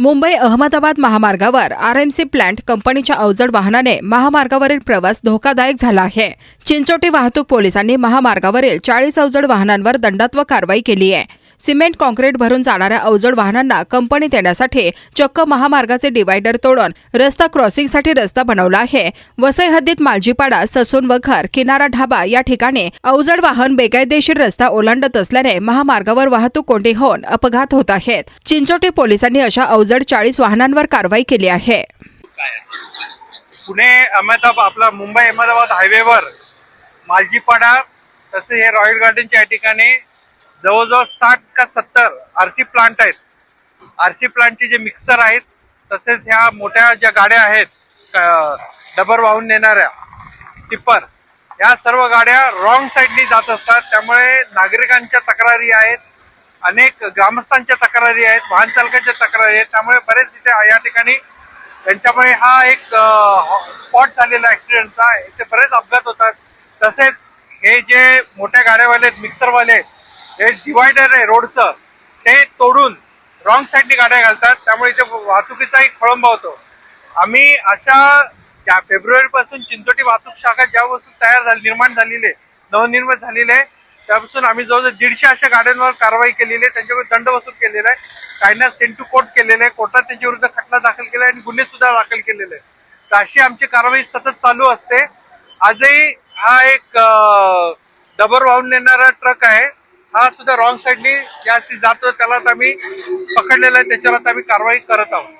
मुंबई अहमदाबाद महामार्गावर RMC plant कंपनीच्या अवजड वाहनाने महामार्गावरील प्रवास धोकादायक झाला आहे. चिंचोटी वाहतूक पोलिसांनी महामार्गावरील चाळीस अवजड वाहनांवर दंडात्मक कारवाई केली आहे. सिमेंट कॉन्क्रीट भरून जाणाऱ्या अवजड वाहनांना कंपनीत येण्यासाठी चक्क महामार्गाचे डिवायडर तोडून रस्ता क्रॉसिंगसाठी रस्ता बनवला आहे. वसई हद्दीत मालजीपाडा ससून वखर किनारा ढाबा या ठिकाणी अवजड वाहन बेकायदेशीर रस्ता ओलांडत असल्याने महामार्गावर वाहतूक कोंडी होऊन अपघात होत आहेत. चिंचोटी पोलिसांनी अशा अवजड चाळीस वाहनांवर कारवाई केली आहे. पुणे अहमदाबाद आपला मुंबई अहमदाबाद हायवेवर मालजीपाडा तसे हे रॉयल गार्डनच्या या ठिकाणी जवळजवळ साठ का सत्तर आर सी प्लांट आहेत. आर सी प्लांटचे जे मिक्सर आहेत तसेच ह्या मोठ्या ज्या गाड्या आहेत डबर वाहून नेणाऱ्या टिप्पर ह्या सर्व गाड्या रॉंग साईडनी जात असतात. त्यामुळे नागरिकांच्या तक्रारी आहेत अनेक ग्रामस्थांच्या तक्रारी आहेत वाहन चालकांच्या तक्रारी आहेत. त्यामुळे बरेच इथे या ठिकाणी त्यांच्यामुळे हा एक स्पॉट झालेला ॲक्सिडेंटचा इथे बरेच अपघात होतात. तसेच हे जे मोठ्या गाड्यावाले आहेत मिक्सरवाले आहेत, हे डिवायडर आहे रोडचं. ते तोडून रॉंग साईडने गाड्या घालतात. त्यामुळे इथे वाहतुकीचा एक खोळंबा होतो. आम्ही अशा ज्या फेब्रुवारीपासून चिंचोटी वाहतूक शाखा ज्यापासून तयार झाली निर्माण झालेली आहे नवनिर्मित झालेले आहे त्यापासून आम्ही जवळजवळ दीडशे अशा गाड्यांवर कारवाई केलेली आहे. त्यांच्यावर दंड वसूल केलेला आहे. काहींना सेंटू कोर्ट केलेलं आहे. कोर्टात त्यांच्या विरुद्ध खटला दाखल केला आहे आणि गुन्हे सुद्धा दाखल केलेले आहे तर अशी आमची कारवाई सतत चालू असते. आजही हा एक डबर वाहून नेणारा ट्रक आहे. हा सुद्धा रॉंग साईडनी जास्त जातो त्याला आम्ही पकडलेला आहे त्याच्यावर आम्ही कारवाई करत आहोत.